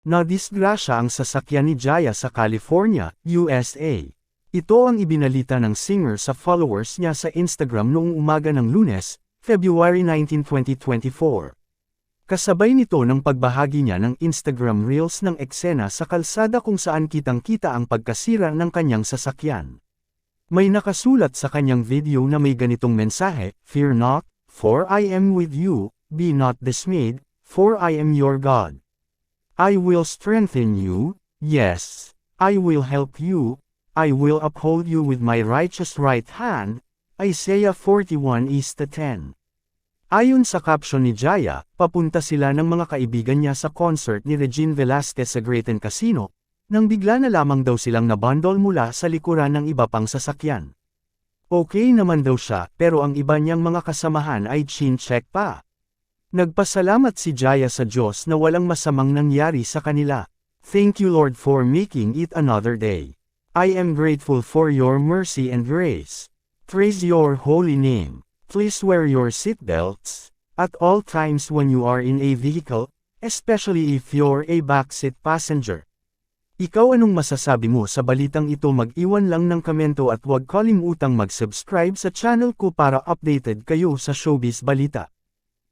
Nadisgrasya ang sasakyan ni Jaya sa California, USA. Ito ang ibinalita ng singer sa followers niya sa Instagram noong umaga ng lunes, February 19, 2024. Kasabay nito ng pagbahagi niya ng Instagram Reels ng eksena sa kalsada kung saan kitang-kita ang pagkasira ng kanyang sasakyan. May nakasulat sa kanyang video na may ganitong mensahe, Fear not, for I am with you, be not dismayed, for I am your God. I will strengthen you, yes, I will help you, I will uphold you with my righteous right hand, Isaiah 41 is to 10. Ayon sa caption ni Jaya, papunta sila ng mga kaibigan niya sa concert ni Regine Velasquez sa Grayton Casino, nang bigla na lamang daw silang nabundle mula sa likuran ng iba pang sasakyan. Okay naman daw siya, pero ang iba niyang mga kasamahan ay chin-check pa. Nagpasalamat si Jaya sa Diyos na walang masamang nangyari sa kanila. Thank you Lord for making it another day. I am grateful for your mercy and grace. Praise your holy name. Please wear your seatbelts at all times when you are in a vehicle, especially if you're a backseat passenger. Ikaw anong masasabi mo sa balitang ito mag-iwan lang ng komento at huwag kalimutang mag-subscribe sa channel ko para updated kayo sa showbiz balita.